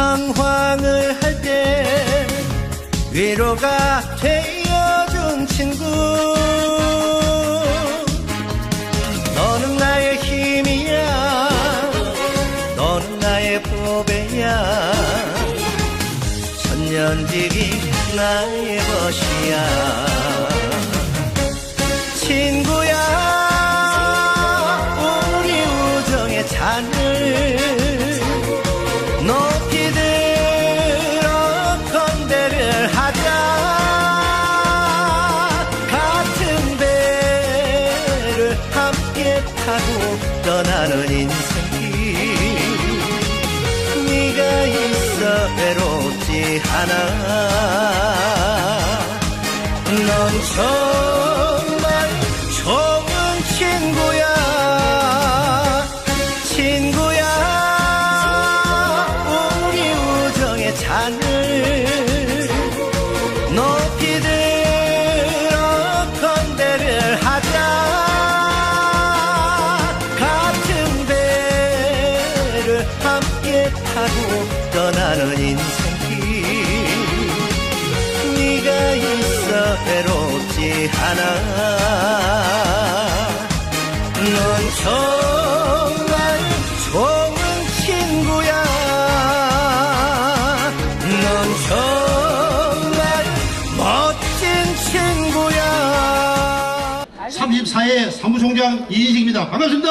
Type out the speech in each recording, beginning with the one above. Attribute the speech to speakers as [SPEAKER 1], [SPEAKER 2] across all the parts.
[SPEAKER 1] 방황을 할 때 위로가 되어준 친구. 너는 나의 힘이야. 너는 나의 보배야. 천년지기 나의 친구야 좋은
[SPEAKER 2] 반갑습니다.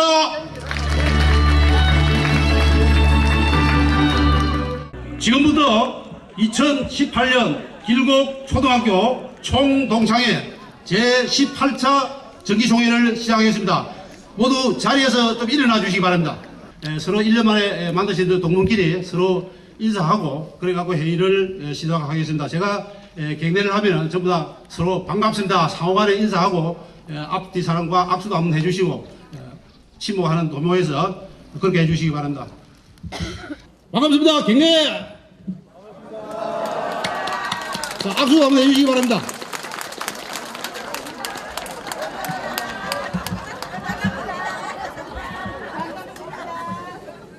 [SPEAKER 2] 지금부터 2018년 길곡 초등학교 총동창회 제18차 정기총회를 시작하겠습니다. 모두 자리에서 좀 일어나 주시기 바랍니다. 에, 서로 1년 만에 에, 만드신 동문끼리 서로 인사하고 그래갖고 회의를 에, 시작하겠습니다. 제가 에, 경례를 하면 전부 다 서로 반갑습니다. 상호간에 인사하고 에, 앞뒤 사람과 악수도 한번 해주시고 에, 침묵하는 도모에서 그렇게 해주시기 바랍니다. 반갑습니다. 경례. 자, 악수 한번 해주시기 바랍니다.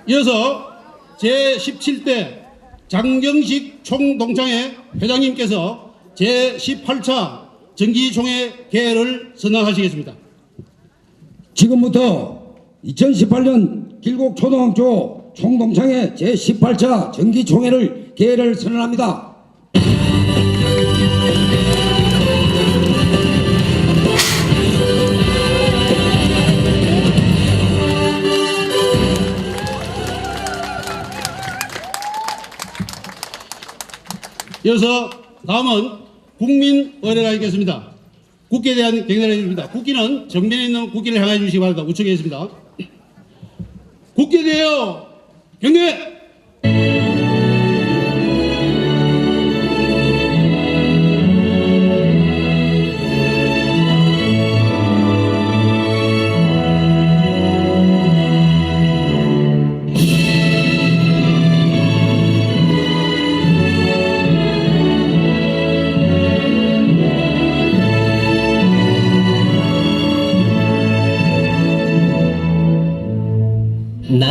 [SPEAKER 2] 이어서 제17대 장경식 총동창회 회장님께서 제18차 정기총회 개회를 선언하시겠습니다.
[SPEAKER 3] 지금부터 2018년 길곡 초등학교 총동창회 제18차 정기총회를 개회를 선언합니다.
[SPEAKER 2] 이어서 다음은 국민의례가 있겠습니다. 국기에 대한 경례를 해주십니다. 국기는 정면에 있는 국기를 향해 주시기 바랍니다. 우측에 있습니다. 국기에 대하여 경례!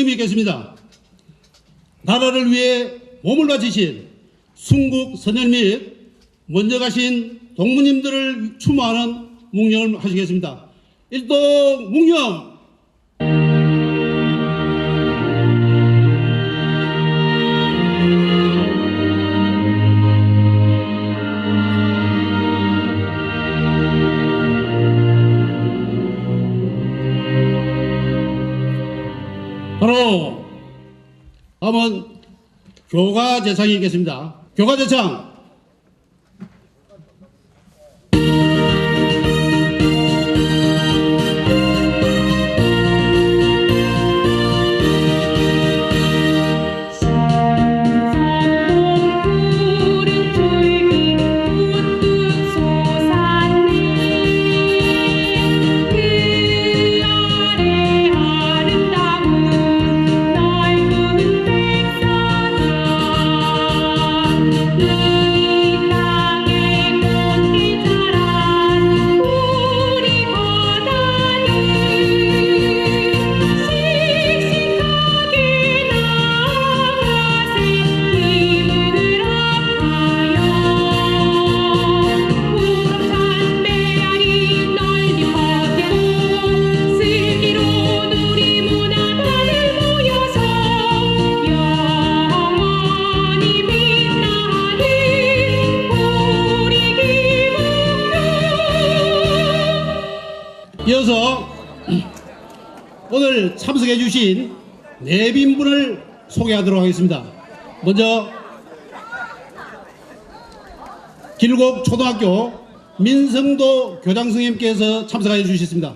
[SPEAKER 2] 묵념이 있겠습니다. 나라를 위해 몸을 바치신 순국 선열 및 먼저 가신 동무님들을 추모하는 묵념을 하시겠습니다. 일동 묵념 다음은 교가 제창이 있겠습니다. 교가 제창 하도록 하겠습니다. 먼저 길곡 초등학교 민성도 교장 선생님께서 참석해 주셨습니다.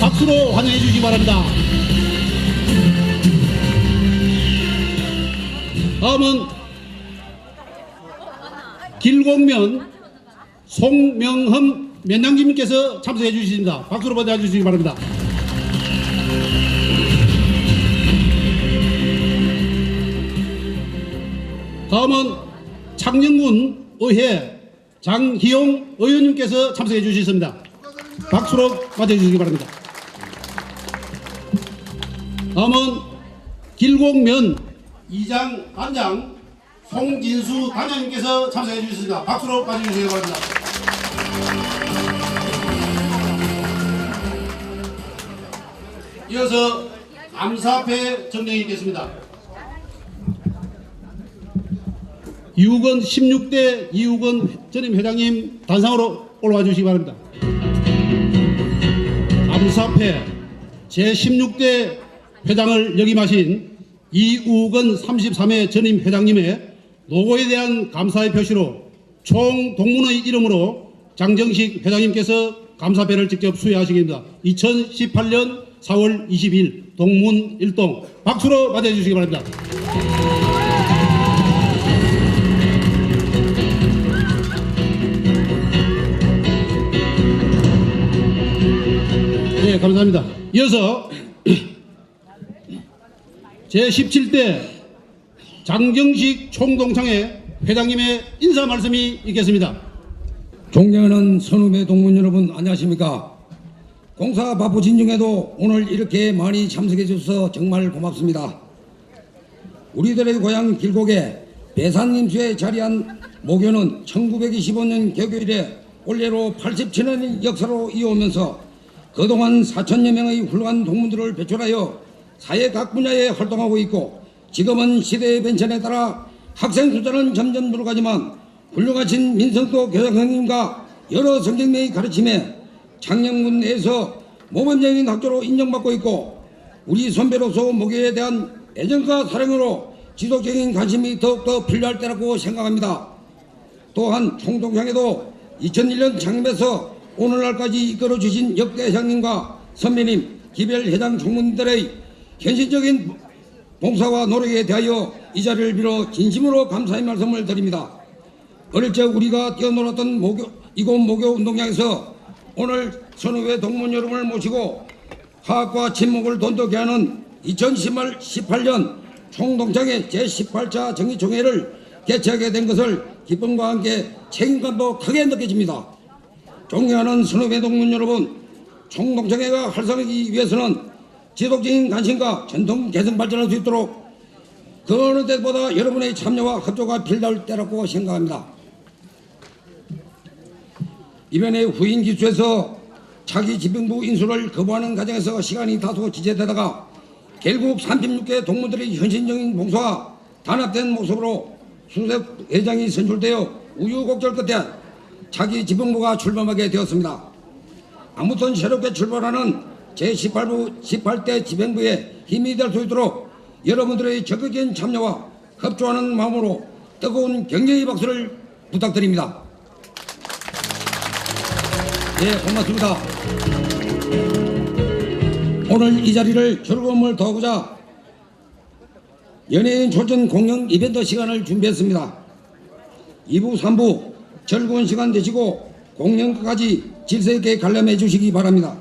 [SPEAKER 2] 박수로 환영해 주시기 바랍니다. 다음은 길곡면 송명흠 면장님께서 참석해 주십니다. 박수로 받아 주시기 바랍니다. 다음은 창녕군 의회 장희용 의원님께서 참석해 주셨습니다. 박수로 맞아주시기 바랍니다. 다음은 길곡면 이장 단장 송진수 단장님께서 참석해 주셨습니다. 박수로 맞아주시기 바랍니다. 이어서 감사패 정령이 있겠습니다. 이욱원 16대 이욱원 전임 회장님 단상으로 올라와 주시기 바랍니다. 감사패 제16대 회장을 역임하신 이우건 33회 전임 회장님의 노고에 대한 감사의 표시로 총 동문의 이름으로 장정식 회장님께서 감사패를 직접 수여하시겠습니다. 2018년 4월 20일 동문 일동 박수로 맞아주시기 바랍니다. 감사합니다. 이어서 제17대 장정식 총동창회 회장님의 인사 말씀이 있겠습니다.
[SPEAKER 3] 존경하는 선후배 동문 여러분 안녕하십니까? 공사 바쁘신 중에도 오늘 이렇게 많이 참석해 주셔서 정말 고맙습니다. 우리들의 고향 길곡에 배산님수에 자리한 모교는 1925년 개교 이래 올해로 87년의 역사로 이어오면서 그동안 4천여 명의 훌륭한 동문들을 배출하여 사회 각 분야에 활동하고 있고 지금은 시대의 변천에 따라 학생 숫자는 점점 늘어가지만 훌륭하신 민성도 교장 선생님과 여러 선생님의 가르침에 창녕군 내에서 모범적인 학교로 인정받고 있고 우리 선배로서 목요에 대한 애정과 사랑으로 지속적인 관심이 더욱더 필요할 때라고 생각합니다. 또한 총동향에도 2001년 창립해서 오늘날까지 이끌어 주신 역대 회장님과 선배님, 기별 회장 총무님들의 헌신적인 봉사와 노력에 대하여 이 자리를 빌어 진심으로 감사의 말씀을 드립니다. 어릴 적 우리가 뛰어놀았던 모교, 이곳 모교 운동장에서 오늘 선후배 동문 여러분을 모시고 화학과 친목을 돈독히 하는 2018년 총동창회 제18차 정기총회를 개최하게 된 것을 기쁨과 함께 책임감도 크게 느껴집니다. 존경하는 선후배 동문 여러분, 총동창회가 활성화하기 위해서는 지속적인 관심과 전통 개선 발전할 수 있도록 그 어느 때보다 여러분의 참여와 협조가 필요할 때라고 생각합니다. 이번에 후인 기수에서 차기 지병부 인수를 거부하는 과정에서 시간이 다소 지체되다가 결국 36개 동문들의 현실적인 봉사와 단합된 모습으로 수석 회장이 선출되어 우유곡절 끝에 차기 지병부가 출범하게 되었습니다. 아무튼 새롭게 출발하는 제18부 18대 지병부의 힘이 될 수 있도록 여러분들의 적극적인 참여와 협조하는 마음으로 뜨거운 격려의 박수를 부탁드립니다. 예, 고맙습니다. 오늘 이 자리를 즐거움을 더하고자 연예인 초청 공연 이벤트 시간을 준비했습니다. 2부, 3부 즐거운 시간 되시고 공연 끝까지 질서 있게 관람해 주시기 바랍니다.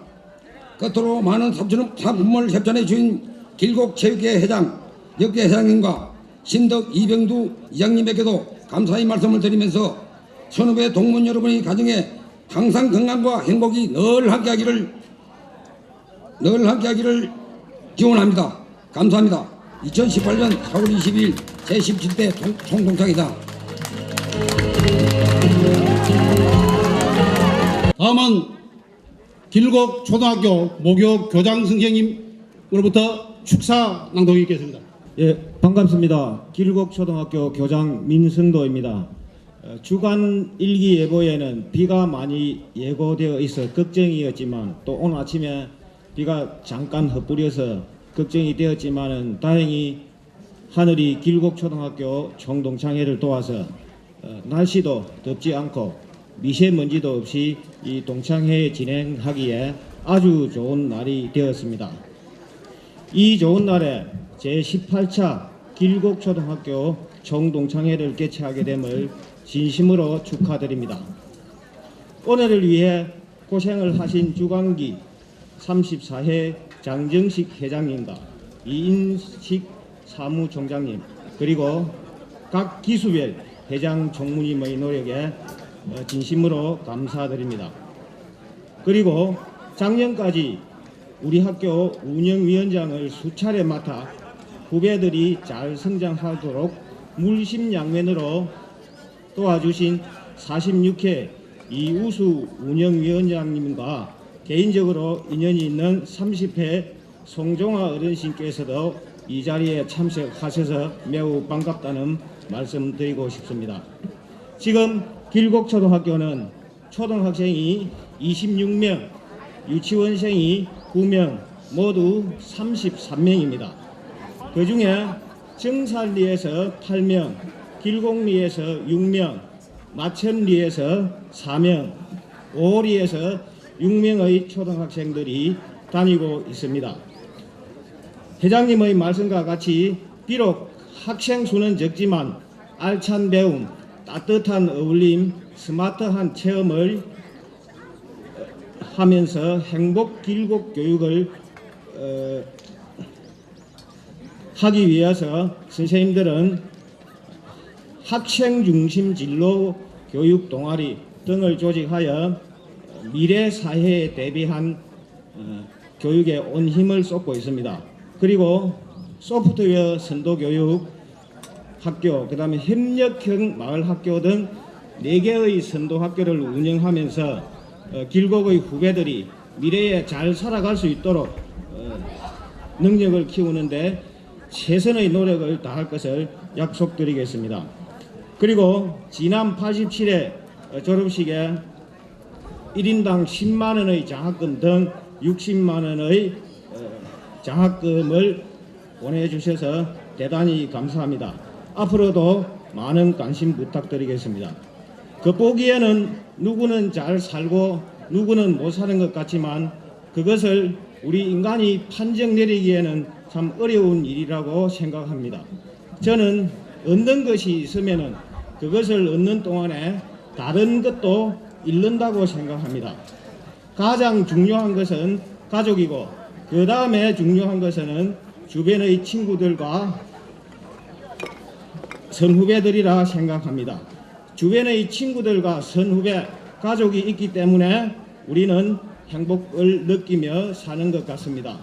[SPEAKER 3] 끝으로 많은 상품- 상품을 협찬해 주신 길곡체육회 회장, 역계 회장님과 신덕 이병두 이장님에게도 감사의 말씀을 드리면서 선후배 동문 여러분의 가정에 항상 건강과 행복이 늘 함께하기를 늘 함께하기를 기원합니다. 감사합니다. 2018년 4월 20일 제17대 총동창이다.
[SPEAKER 2] 다음은 길곡 초등학교 목요 교장 선생님으로부터 축사 낭독이 있겠습니다.
[SPEAKER 4] 예, 반갑습니다. 길곡 초등학교 교장 민승도입니다. 어, 주간 일기 예보에는 비가 많이 예고되어 있어 걱정이었지만 또 오늘 아침에 비가 잠깐 헛뿌려서 걱정이 되었지만은 다행히 하늘이 길곡 초등학교 총동창회를 도와서 어, 날씨도 덥지 않고 미세먼지도 없이 이 동창회 진행하기에 아주 좋은 날이 되었습니다. 이 좋은 날에 제18차 길곡초등학교 총동창회를 개최하게 됨을 진심으로 축하드립니다. 오늘을 위해 고생을 하신 주광기 34회 장정식 회장님과 이인식 사무총장님 그리고 각 기수별 회장 총무님의 노력에 어, 진심으로 감사드립니다. 그리고 작년까지 우리 학교 운영위원장을 수차례 맡아 후배들이 잘 성장하도록 물심양면으로 도와주신 46회 이우수 운영위원장님과 개인적으로 인연이 있는 30회 송종화 어르신께서도 이 자리에 참석하셔서 매우 반갑다는 말씀 드리고 싶습니다. 지금 길곡초등학교는 초등학생이 26명, 유치원생이 9명, 모두 33명입니다. 그 중에 정살리에서 8명, 길곡리에서 6명, 마천리에서 4명, 오리에서 6명의 초등학생들이 다니고 있습니다. 회장님의 말씀과 같이 비록 학생 수는 적지만 알찬 배움, 따뜻한 어울림, 스마트한 체험을 하면서 행복 길곡 교육을 어, 하기 위해서 선생님들은 학생 중심 진로 교육 동아리 등을 조직하여 미래 사회에 대비한 어, 교육에 온 힘을 쏟고 있습니다. 그리고 소프트웨어 선도 교육 학교, 그 다음에 협력형 마을 학교 등네 개의 선도 학교를 운영하면서 어, 길곡의 후배들이 미래에 잘 살아갈 수 있도록 어, 능력을 키우는데 최선의 노력을 다할 것을 약속드리겠습니다. 그리고 지난 87회 어, 졸업식에 1인당 10만 원의 장학금 등 60만 원의 어, 장학금을 보내주셔서 대단히 감사합니다. 앞으로도 많은 관심 부탁드리겠습니다. 겉보기에는 누구는 잘 살고 누구는 못 사는 것 같지만 그것을 우리 인간이 판정 내리기에는 참 어려운 일이라고 생각합니다. 저는 얻는 것이 있으면은 그것을 얻는 동안에 다른 것도 잃는다고 생각합니다. 가장 중요한 것은 가족이고 그 다음에 중요한 것은 주변의 친구들과 선후배들이라 생각합니다. 주변의 친구들과 선후배, 가족이 있기 때문에 우리는 행복을 느끼며 사는 것 같습니다.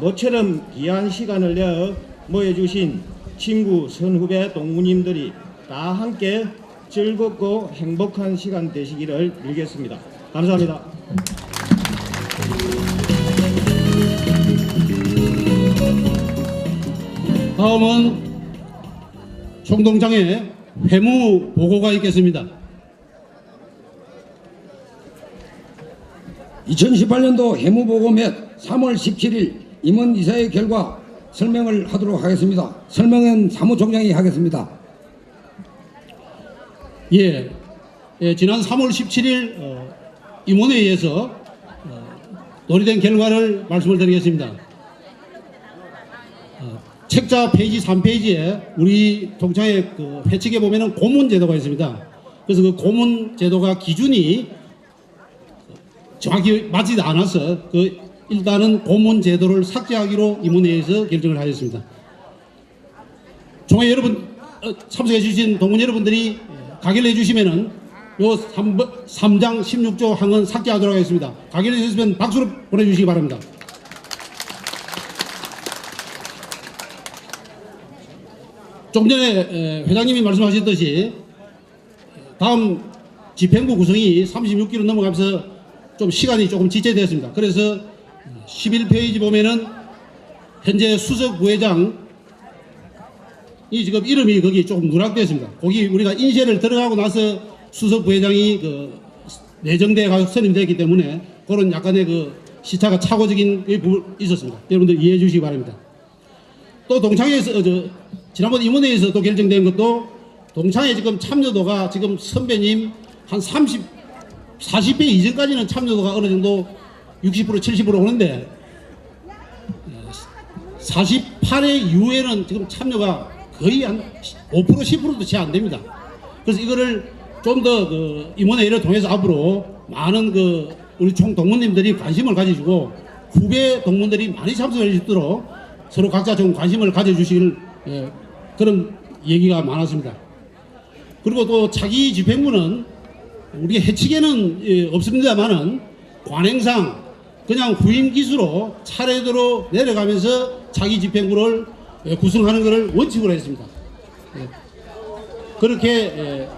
[SPEAKER 4] 모처럼 귀한 시간을 내어 모여주신 친구, 선후배, 동무님들이 다 함께 즐겁고 행복한 시간 되시기를 빌겠습니다. 감사합니다.
[SPEAKER 2] 다음은 총동장에 회무 보고가 있겠습니다.
[SPEAKER 3] 2018년도 해무보고 및 3월 17일 임원 이사의 결과 설명을 하도록 하겠습니다. 설명은 사무총장이 하겠습니다.
[SPEAKER 2] 예, 예, 지난 3월 17일 어, 임원회의에서 어, 논의된 결과를 말씀을 드리겠습니다. 어, 책자 페이지 3페이지에 우리 동창회 그 회칙에 보면은 고문 제도가 있습니다. 그래서 그 고문 제도가 기준이 정확히 맞지 않아서 그 일단은 고문 제도를 삭제하기로 임원회에서 결정을 하였습니다. 종회 여러분 어, 참석해 주신 동문 여러분들이 가결해 주시면은 요 3, 3장 16조 항은 삭제하도록 하겠습니다. 가결해 주시면 박수로 보내주시기 바랍니다. 좀 전에 에, 회장님이 말씀하셨듯이 다음 집행부 구성이 36기로 넘어가면서 좀 시간이 조금 지체되었습니다. 그래서 11페이지 보면은 현재 수석 부회장 이 지금 이름이 거기 조금 누락됐습니다. 거기 우리가 인쇄를 들어가고 나서 수석 부회장이 그 내정돼 가서 선임됐기 때문에 그런 약간의 그 시차가 착오적인 게 부- 있었습니다. 여러분들 이해해 주시기 바랍니다. 또 동창회에서 어, 저 지난번 임원회에서 또 결정된 것도 동창회 지금 참여도가 지금 선배님 한 30, 40배 이전까지는 참여도가 어느 정도 60% 70% 오는데 48회 이후에는 지금 참여가 거의 한 5% 10%도 채 안 됩니다. 그래서 이거를 좀 더 그 임원회의를 통해서 앞으로 많은 그 우리 총 동문님들이 관심을 가지시고 후배 동문들이 많이 참석할 수 있도록 서로 각자 좀 관심을 가져주시길 예, 그런 얘기가 많았습니다. 그리고 또 차기 집행부는 우리 해치게는 예, 없습니다만은 관행상 그냥 후임 기수로 차례대로 내려가면서 차기 집행부를 예, 구성하는 것을 원칙으로 했습니다. 예. 그렇게 예,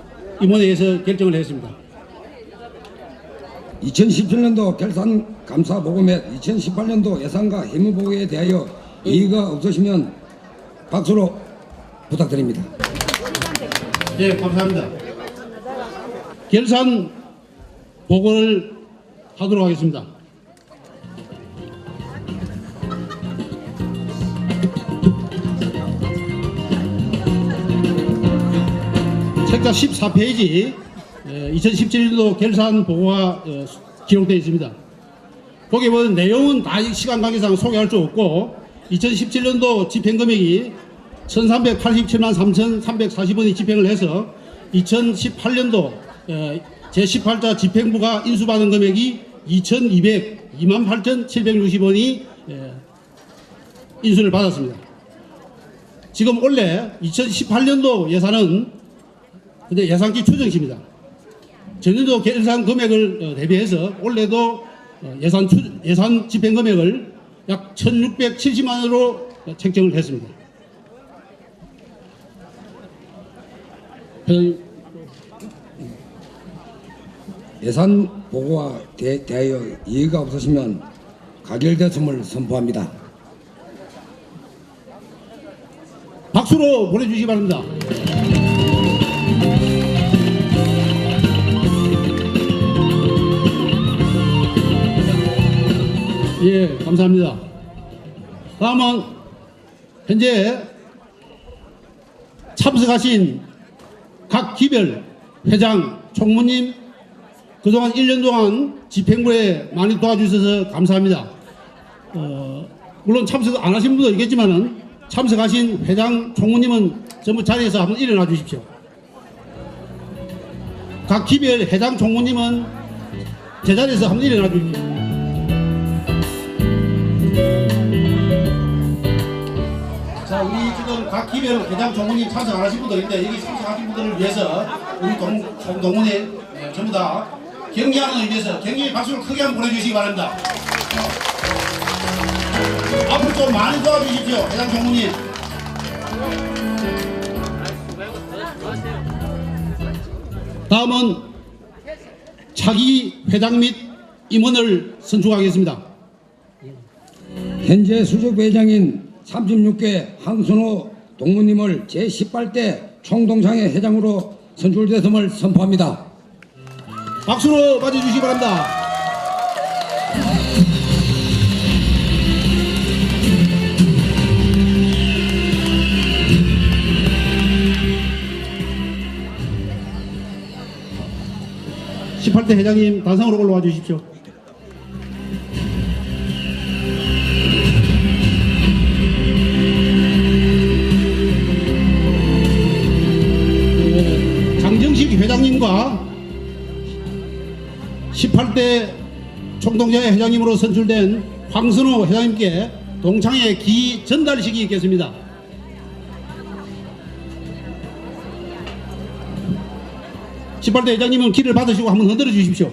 [SPEAKER 2] 임원회에서 결정을 했습니다.
[SPEAKER 3] 2017년도 결산 감사 보고 및 2018년도 예산과 해무 보고에 대하여 이의가 없으시면 박수로 부탁드립니다.
[SPEAKER 2] 예, 감사합니다. 결산 보고를 하도록 하겠습니다. 책자 14페이지 2017년도 결산 보고가 어, 기록되어 있습니다. 거기 보면 내용은 다 시간 관계상 소개할 수 없고 2017년도 집행 금액이 1387만 3,340원이 집행을 해서 2018년도 제18자 집행부가 인수받은 금액이 2,202만 8,760원이 인수를 받았습니다. 지금 원래 2018년도 예산은 근데 예산기 추정치입니다. 전년도 금액을 어, 대비해서 올해도 어, 예산 추, 예산 집행 금액을 약 1,670만 원으로 책정을 했습니다. 회장님,
[SPEAKER 3] 예산 보고와 대, 대하여 이의가 없으시면 가결됐음을 선포합니다.
[SPEAKER 2] 박수로 보내주시기 바랍니다. 예, 감사합니다. 다음은 현재 참석하신 각 기별 회장, 총무님 그동안 1년 동안 집행부에 많이 도와주셔서 감사합니다. 어, 물론 참석 안 하신 분도 있겠지만은 참석하신 회장 총무님은 전부 자리에서 한번 일어나 주십시오. 각 기별 회장 총무님은 제자리에서 한번 일어나 주십시오. 우리 지금 각 기별 회장 총무님 참석 안 하신 분들 있는데 여기 참석하신 분들을 위해서 우리 동, 총 동문회 네, 전부 다 경기하는 의미에서 경기 박수를 크게 한번 보내주시기 바랍니다. 앞으로 좀 많이 도와주십시오, 회장 총무님. 다음은 차기 회장 및 임원을 선출하겠습니다.
[SPEAKER 3] 현재 수석 회장인 36개 한순호 동무님을 제18대 총동창회 회장으로 선출됐음을 선포합니다.
[SPEAKER 2] 박수로 맞아주시기 바랍니다. (18대) 회장님 단상으로 올라와 주십시오. 총동회 회장님으로 선출된 황선호 회장님께 동창회 기 전달식이 있겠습니다. (18대) 회장님은 기를 받으시고 한번 흔들어 주십시오.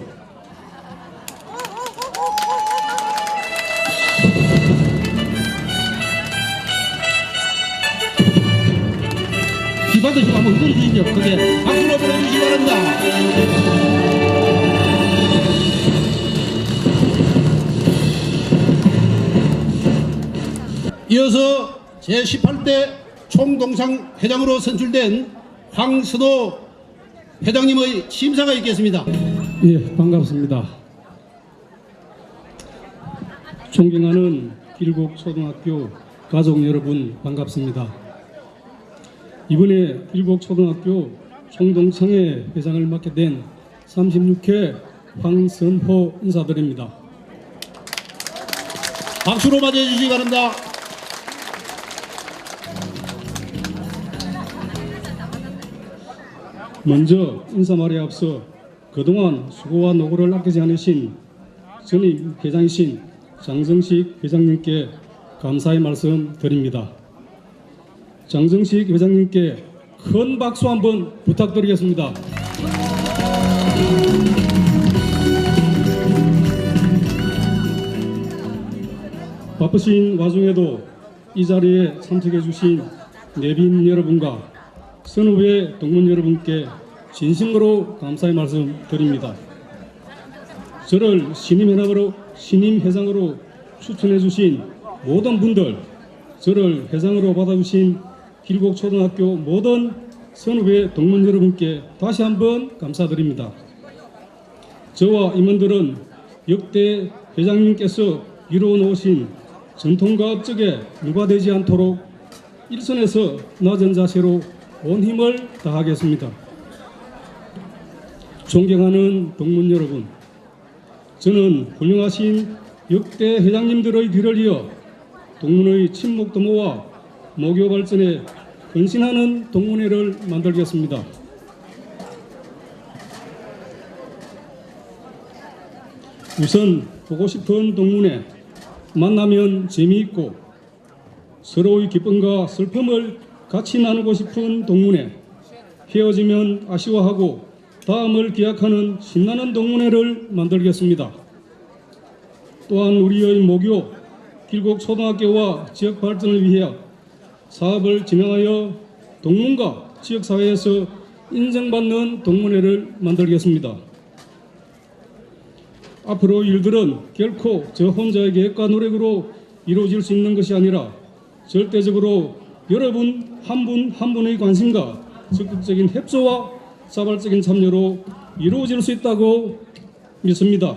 [SPEAKER 2] 제18대 총동상 회장으로 선출된 황선호 회장님의 심사가 있겠습니다.
[SPEAKER 5] 예, 반갑습니다. 존경하는 길곡 초등학교 가족 여러분 반갑습니다. 이번에 길곡 초등학교 총동창회 회장을 맡게 된 36회 황선호 인사드립니다.
[SPEAKER 2] 박수로 맞이해 주시기 바랍니다.
[SPEAKER 5] 먼저 인사 말에 앞서 그동안 수고와 노고를 아끼지 않으신 전임 회장이신 장정식 회장님께 감사의 말씀 드립니다. 장정식 회장님께 큰 박수 한번 부탁드리겠습니다. 바쁘신 와중에도 이 자리에 참석해 주신 내빈 여러분과 선후배 동문 여러분께 진심으로 감사의 말씀 드립니다. 저를 신임회장으로, 신임회장으로 추천해 주신 모든 분들, 저를 회장으로 받아주신 길곡초등학교 모든 선후배 동문 여러분께 다시 한번 감사드립니다. 저와 임원들은 역대 회장님께서 이루어 놓으신 전통과 업적에 누가 되지 않도록 일선에서 낮은 자세로 온 힘을 다하겠습니다. 존경하는 동문 여러분, 저는 훌륭하신 역대 회장님들의 뒤를 이어 동문의 친목 도모와 모교 발전에 헌신하는 동문회를 만들겠습니다. 우선 보고 싶은 동문회 만나면 재미있고 서로의 기쁨과 슬픔을 같이 나누고 싶은 동문회 헤어지면 아쉬워하고 다음을 기약하는 신나는 동문회를 만들겠습니다. 또한 우리의 모교 길곡 초등학교와 지역 발전을 위해 사업을 진행하여 동문과 지역사회에서 인정받는 동문회를 만들겠습니다. 앞으로 일들은 결코 저 혼자의 계획과 노력으로 이루어질 수 있는 것이 아니라 절대적으로 여러분 한 분 한 분의 관심과 적극적인 협조와 자발적인 참여로 이루어질 수 있다고 믿습니다.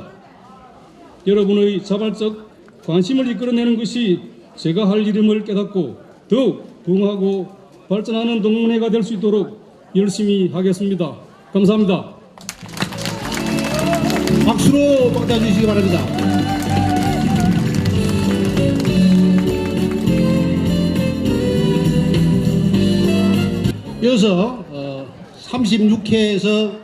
[SPEAKER 5] 여러분의 자발적 관심을 이끌어내는 것이 제가 할 일임을 깨닫고 더욱 부흥하고 발전하는 동문회가 될 수 있도록 열심히 하겠습니다. 감사합니다.
[SPEAKER 2] 박수로 맞아주시기 바랍니다. 이어서 어, 36회에서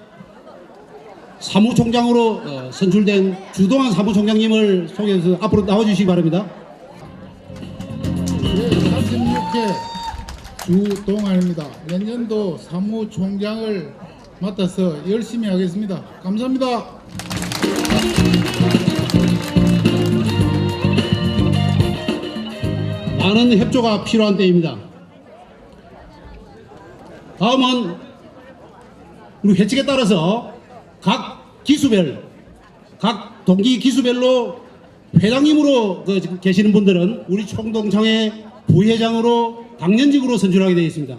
[SPEAKER 2] 사무총장으로 어, 선출된 주동환 사무총장님을 소개해서 앞으로 나와주시기 바랍니다.
[SPEAKER 6] 36회 주동환입니다. 내년도 사무총장을 맡아서 열심히 하겠습니다. 감사합니다.
[SPEAKER 2] 많은 협조가 필요한 때입니다. 다음은 우리 회칙에 따라서 각 기수별, 각 동기 기수별로 회장님으로 그 계시는 분들은 우리 총동창회 부회장으로 당연직으로 선출하게 되어 있습니다.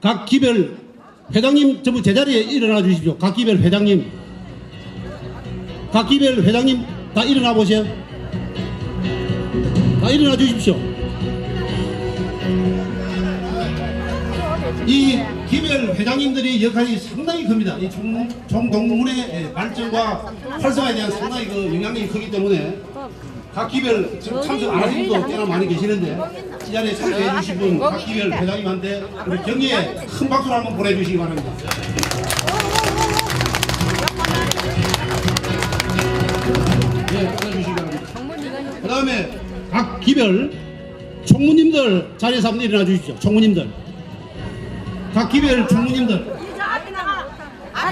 [SPEAKER 2] 각 기별 회장님 전부 제자리에 일어나 주십시오. 각 기별 회장님, 각 기별 회장님 다 일어나 보세요. 다 일어나 주십시오. 이 기별 회장님들이 역할이 상당히 큽니다. 이 총, 총동문의 예, 발전과 활성화에 대한 상당히 그 영향력이 크기 때문에 각 기별 참석 안 하신 분도 꽤나 많이 계시는데 이 자리에 참석해 주신 분 각 기별 회장님한테 우리 경의에 큰 박수를 한번 보내주시기 바랍니다. 네, 보내주시기 바랍니다. 그 다음에 각 기별 총무님들 자리에서 한번 일어나 주십시오. 총무님들. 각 기별 총무님들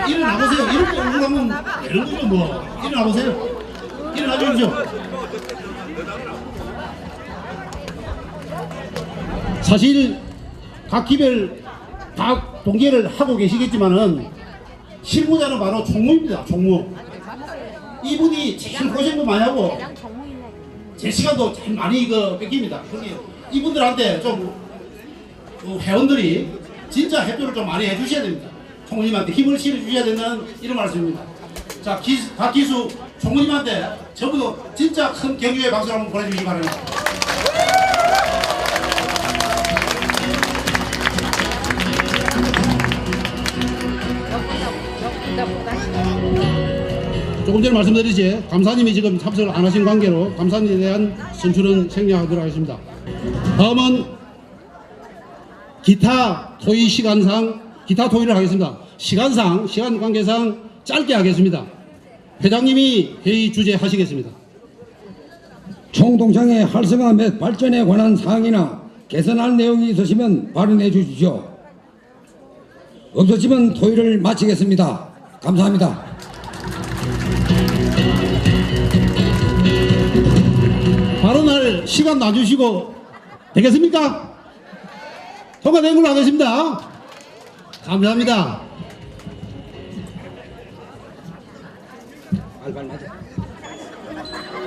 [SPEAKER 2] 일어나보세요. 이렇게 억울하면 되는 거죠 뭐. 일어나보세요. 일어나 주십시오. 사실 각 기별 다 동계를 하고 계시겠지만은 실무자는 바로 총무입니다. 총무. 이분이 제일 고생도 많이 하고 제 시간도 제일 많이 이거 뺏깁니다. 이분들한테 좀그 회원들이 진짜 협조를 좀 많이 해주셔야 됩니다. 총무님한테 힘을 실어 주셔야 된다는 이런 말씀입니다. 자, 기, 박 기수 총무님한테 전부 진짜 큰 격려의 박수 한번 보내주시기 바랍니다. 조금 전에 말씀드렸지 감사님이 지금 참석을 안 하신 관계로 감사님에 대한 선출은 생략하도록 하겠습니다. 다음은 기타 토의 시간상 기타 토의를 하겠습니다. 시간상 시간 관계상 짧게 하겠습니다. 회장님이 회의 주재 하시겠습니다.
[SPEAKER 3] 총동창회 활성화 및 발전에 관한 사항이나 개선할 내용이 있으시면 발언해 주십시오. 없으시면 토의를 마치겠습니다. 감사합니다.
[SPEAKER 2] 발언할 시간 놔주시고 되겠습니까? 통과된 걸로 하겠습니다. 감사합니다.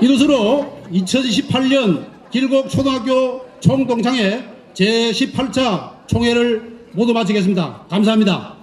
[SPEAKER 2] 이것으로 2018년 길곡 초등학교 총동창회 제18차 총회를 모두 마치겠습니다. 감사합니다.